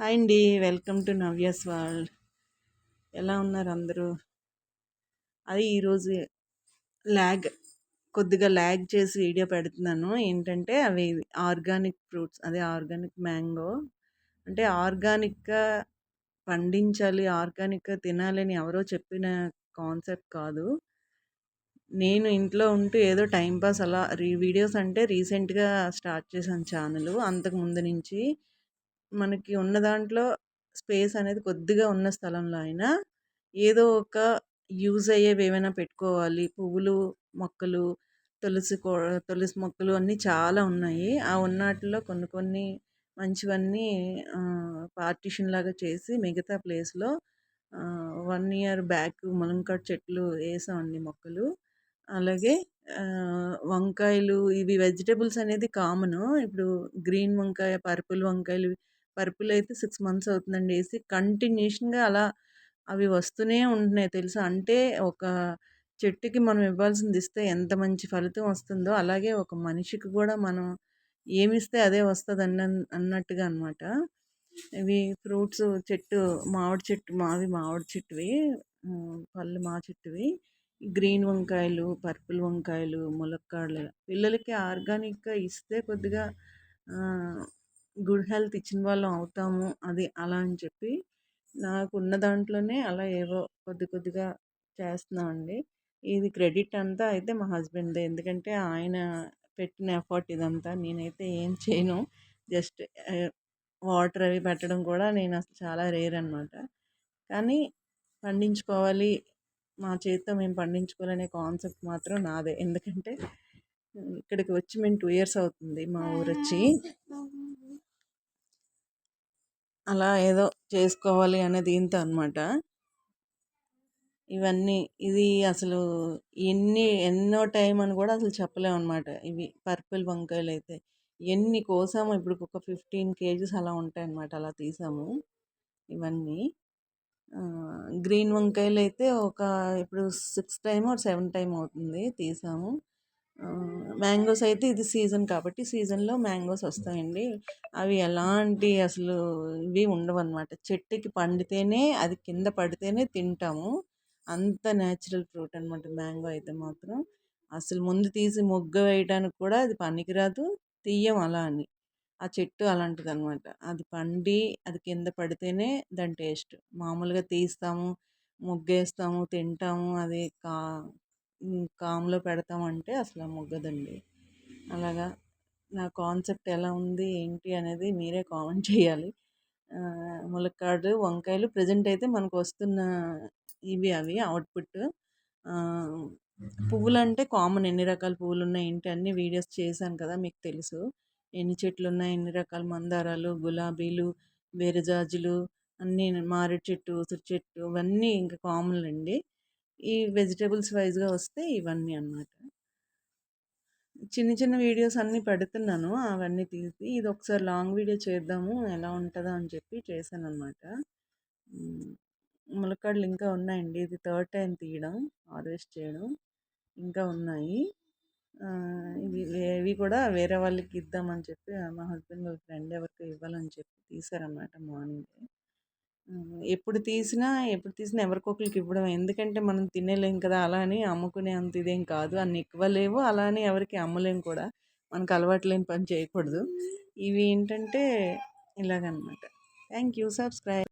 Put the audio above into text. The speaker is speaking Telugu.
హాయ్ అండి వెల్కమ్ టు నవ్యస్ వరల్డ్. ఎలా ఉన్నారు అందరూ? అది ఈరోజు ల్యాగ్ కొద్దిగా ల్యాగ్ చేసి వీడియో పెడుతున్నాను. ఏంటంటే అవి ఆర్గానిక్ ఫ్రూట్స్ అదే ఆర్గానిక్ మ్యాంగో. అంటే ఆర్గానిక్గా పండించాలి ఆర్గానిక్గా తినాలని ఎవరో చెప్పిన కాన్సెప్ట్ కాదు. నేను ఇంట్లో ఉంటూ ఏదో టైంపాస్ అలా రీ వీడియోస్ అంటే రీసెంట్గా స్టార్ట్ చేశాను ఛానల్. అంతకు ముందు నుంచి మనకి ఉన్న దాంట్లో స్పేస్ అనేది కొద్దిగా ఉన్న స్థలంలో అయినా ఏదో ఒక యూజ్ అయ్యేవి ఏమైనా పెట్టుకోవాలి. పువ్వులు మొక్కలు తులసి కో తులసి మొక్కలు అన్నీ చాలా ఉన్నాయి. ఆ ఉన్నట్లో కొన్ని కొన్ని మంచివన్నీ పార్టిషన్ లాగా చేసి మిగతా ప్లేస్లో వన్ ఇయర్ బ్యాక్ ములంకాడ చెట్లు వేసామండి మొక్కలు. అలాగే వంకాయలు ఇవి వెజిటేబుల్స్ అనేది కామను. ఇప్పుడు గ్రీన్ వంకాయ పర్పుల్ వంకాయలు పర్పుల్ అయితే సిక్స్ మంత్స్ అవుతుందండి. వేసి కంటిన్యూషన్గా అలా అవి వస్తూనే ఉంటున్నాయి తెలుసా? అంటే ఒక చెట్టుకి మనం ఇవ్వాల్సింది ఇస్తే ఎంత మంచి ఫలితం వస్తుందో అలాగే ఒక మనిషికి కూడా మనం ఏమిస్తే అదే వస్తుంది అన్న అన్నట్టుగా అనమాట ఇవి ఫ్రూట్స్ చెట్టు మామిడి చెట్టు మావి మామిడి చెట్టువి పళ్ళు మా చెట్టువి గ్రీన్ వంకాయలు పర్పుల్ వంకాయలు ములక్కాడలు పిల్లలకి ఆర్గానిక్గా ఇస్తే కొద్దిగా గుడ్ హెల్త్ ఇచ్చిన వాళ్ళం అవుతాము అది అలా అని చెప్పి నాకు ఉన్న దాంట్లోనే అలా ఏవో కొద్ది కొద్దిగా చేస్తున్నామండి ఇది క్రెడిట్ అంతా అయితే మా హస్బెండ్దే. ఎందుకంటే ఆయన పెట్టిన ఎఫర్ట్ ఇదంతా. నేనైతే ఏం చేయను. జస్ట్ వాటర్ అవి పెట్టడం కూడా నేను అసలు చాలా రేర్ అనమాట కానీ పండించుకోవాలి. మా చేతితో మేము పండించుకోవాలనే కాన్సెప్ట్ మాత్రం నాదే. ఎందుకంటే ఇక్కడికి వచ్చి మేము టూ ఇయర్స్ అవుతుంది మా ఊరు వచ్చి అలా ఏదో చేసుకోవాలి అనే దీంతో అనమాట ఇవన్నీ ఇది అసలు ఎన్ని ఎన్నో టైం అని కూడా అసలు చెప్పలేము అనమాట ఇవి పర్పుల్ వంకాయలు అయితే ఎన్ని కోసాము ఇప్పుడు ఒక ఫిఫ్టీన్ కేజీస్ అలా ఉంటాయి అన్నమాట అలా తీసాము ఇవన్నీ. గ్రీన్ వంకాయలు అయితే ఒక ఇప్పుడు సిక్స్ టైమ్ సెవెన్ టైం అవుతుంది తీసాము. మ్యాంగోస్ అయితే ఇది సీజన్ కాబట్టి సీజన్లో మ్యాంగోస్ వస్తాయండి. అవి ఎలాంటి అసలు ఇవి ఉండవు అనమాట చెట్టుకి పండితేనే అది కింద పడితేనే తింటాము. అంత న్యాచురల్ ఫ్రూట్ అనమాట మ్యాంగో అయితే మాత్రం. అసలు ముందు తీసి మొగ్గ వేయడానికి కూడా అది పనికిరాదు. తీయం అలా అని. ఆ చెట్టు అలాంటిది అనమాట అది పండి అది కింద పడితేనే దాని టేస్ట్. మామూలుగా తీస్తాము ముగ్గేస్తాము తింటాము అది కా కామ్లో పెడతామంటే అసలు మొగ్గదండి. అలాగా నా కాన్సెప్ట్ ఎలా ఉంది ఏంటి అనేది మీరే కామెంట్ చేయాలి. ములక్కాడు వంకాయలు ప్రజెంట్ అయితే మనకు వస్తున్న ఇవి అవి అవుట్పుట్. పువ్వులు అంటే కామన్ ఎన్ని రకాల పువ్వులు ఉన్నాయి ఏంటి అన్ని వీడియోస్ చేశాను కదా మీకు తెలుసు. ఎన్ని చెట్లు ఉన్నాయి ఎన్ని రకాల మందారాలు గులాబీలు వేరుజాజులు అన్నీ మారేడు చెట్టు ఉసిరి చెట్టు ఇవన్నీ ఇంకా కామన్ అండి ఈ వెజిటేబుల్స్ వైజ్గా వస్తే ఇవన్నీ అన్నమాట. చిన్న చిన్న వీడియోస్ అన్నీ పెడుతున్నాను. అవన్నీ తీసి ఇది ఒకసారి లాంగ్ వీడియో చేద్దాము ఎలా ఉంటుందో అని చెప్పి చేశాను అనమాట ములక్కాడలు ఇంకా ఉన్నాయండి. ఇది థర్డ్ టైం తీయడం హార్వెస్ట్ చేయడం ఇంకా ఉన్నాయి. ఇవి ఇవి కూడా వేరే వాళ్ళకి ఇద్దామని చెప్పి మా హస్బెండ్ వాళ్ళ ఫ్రెండ్ ఎవరికి ఇవ్వాలని చెప్పి తీసారనమాట మార్నింగ్. ఎప్పుడు తీసినా ఎప్పుడు తీసినా ఎవరికొకరికి ఇవ్వడం ఎందుకంటే మనం తినేలేం కదా అలా అని అమ్ముకునే అంత ఇదేం కాదు. అన్ని ఎక్కువ లేవు అలా అని ఎవరికి అమ్మలేం కూడా. మనకు అలవాటు లేని పని చేయకూడదు. ఇవి ఏంటంటే ఇలాగనమాట. Thank you subscribe